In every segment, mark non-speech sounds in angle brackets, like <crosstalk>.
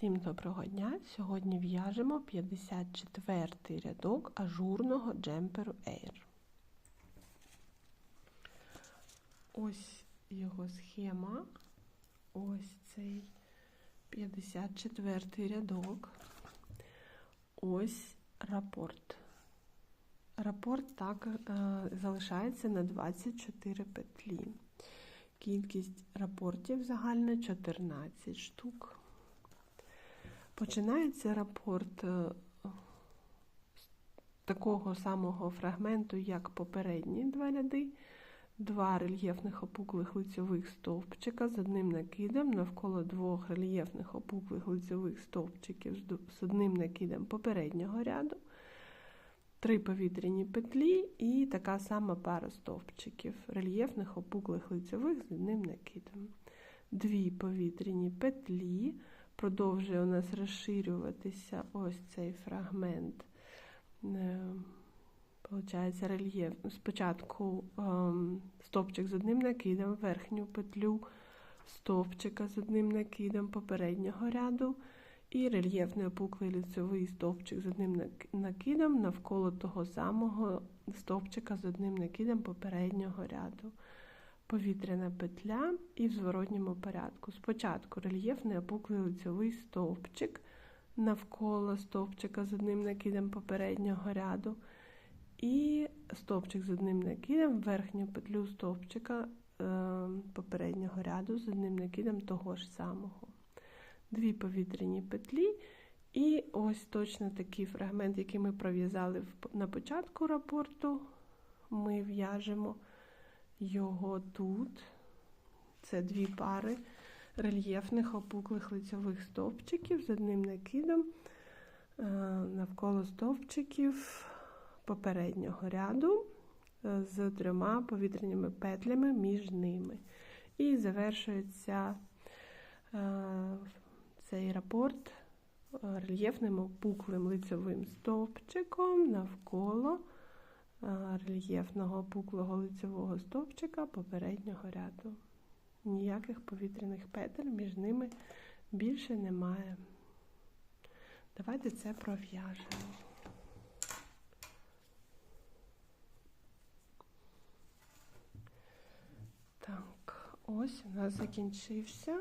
Всім доброго дня! Сьогодні в'яжемо 54-й рядок ажурного джемперу Air. Ось його схема. Ось цей 54-й рядок. Ось рапорт. Рапорт так е, залишається на 24 петлі. Кількість рапортів загальна 14 штук. Починається рапорт е, з такого самого фрагменту, як попередні два ряди, два рельєфних опуклих лицьових стовпчика з одним накидом. Навколо двох рельєфних опуклих лицьових стовпчиків з одним накидом попереднього ряду, три повітряні петлі і така сама пара стовпчиків, рельєфних опуклих лицьових з одним накидом. Дві повітряні петлі продовжує у нас розширюватися ось цей фрагмент. Е, получається рельєф. Спочатку ем, стовпчик з одним накидом, верхню петлю стовпчика з одним накидом попереднього ряду, і рельєфний опуклий ліцевий стовпчик з одним накидом навколо того самого стовпчика з одним накидом попереднього ряду повітряна петля і в зворотньому порядку. Спочатку рельєфний опуклий лицьовий стовпчик навколо стовпчика з одним накидом попереднього ряду. І стовпчик з одним накидом, верхню петлю стовпчика е, попереднього ряду з одним накидом того ж самого. Дві повітряні петлі. І ось точно такий фрагмент, який ми пров'язали на початку рапорту, ми в'яжемо його тут. Це дві пари рельєфних опуклих лицьових стовпчиків з одним накидом е, навколо стовпчиків попереднього ряду е, з трьома повітряними петлями між ними. І завершується е, цей рапорт рельєфним опуклим лицьовим стовпчиком навколо рельєфного опуклого лицевого стовпчика попереднього ряду. Ніяких повітряних петель між ними більше немає. Давайте це пров'яжемо. Так, ось у нас закінчився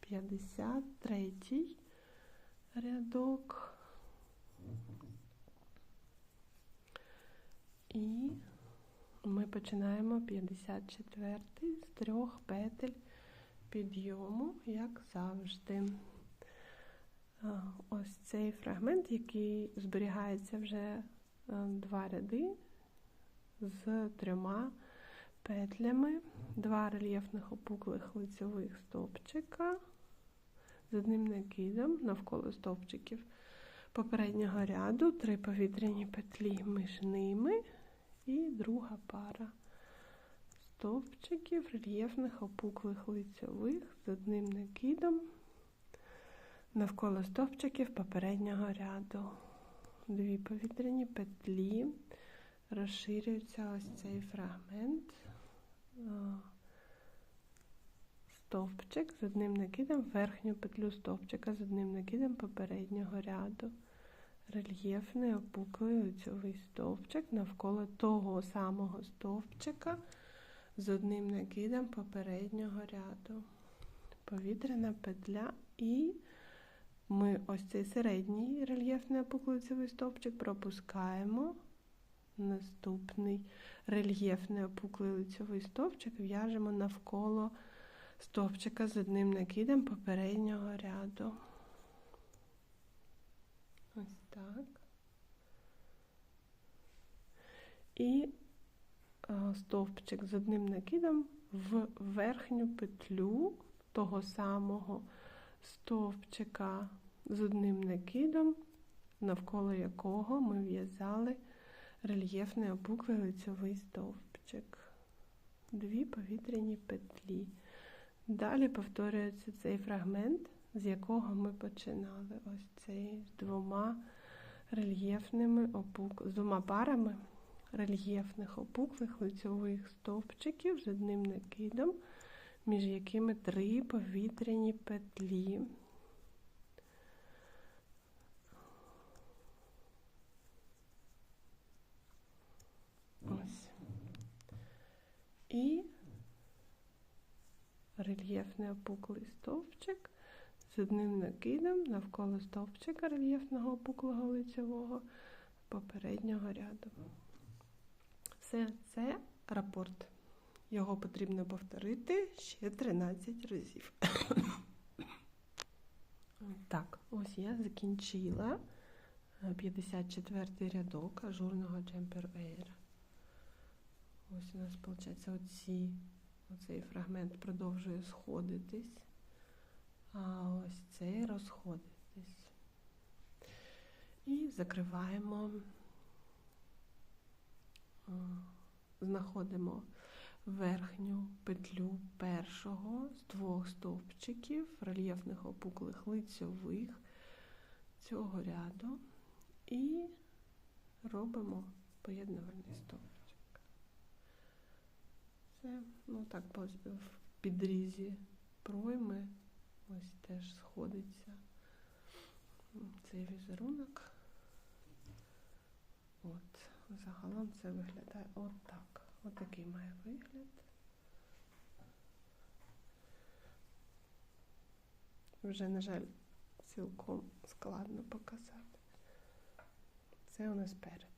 53 рядок. І ми починаємо 54 з трьох петель підйому, як завжди. Ось цей фрагмент, який зберігається вже два ряди з трьома петлями, два рельєфних опуклих лицьових стовпчика з одним накидом навколо стовпчиків попереднього ряду, три повітряні петлі між ними. І друга пара. Стовпчиків рельєфних опуклих лицьових з одним накидом. Навколо стовпчиків попереднього ряду. Дві повітряні петлі, розширюється ось цей фрагмент, стовпчик з одним накидом, верхню петлю стовпчика з одним накидом попереднього ряду рельєфний опуклий лицьовий стовпчик навколо того самого стовпчика з одним накидом попереднього ряду. Повітряна петля і ми ось цей середній рельєфний опуклий стовпчик пропускаємо. Наступний рельєфний опуклий лицьовий стовпчик в'яжемо навколо стовпчика з одним накидом попереднього ряду. Так. І стовпчик з одним накидом в верхню петлю того самого стовпчика з одним накидом, навколо якого ми в'язали рельєфний опуклий лицьовий стовпчик. Дві повітряні петлі. Далі повторюється цей фрагмент з якого ми починали. Ось цей з двома рельєфними опук... з двома парами рельєфних опуклих лицьових стовпчиків з одним накидом, між якими три повітряні петлі. Ось. І рельєфний опуклий стовпчик з одним накидом навколо стовпчика рельєфного опуклого лицевого попереднього ряду. Все це рапорт. Його потрібно повторити ще 13 разів. <coughs> Так, ось я закінчила 54 рядок ажурного джемпер веєра. Ось у нас, виходить, оці, оцей фрагмент продовжує сходитись, а ось цей розходитись. І закриваємо, знаходимо верхню петлю першого з двох стовпчиків рельєфних опуклих лицьових цього ряду і робимо поєднувальний стовпчик. Це, ну так, в підрізі пройми ось теж сходиться цей візерунок. От, загалом це виглядає отак. Отакий має вигляд. Вже, на жаль, цілком складно показати. Це у нас перед.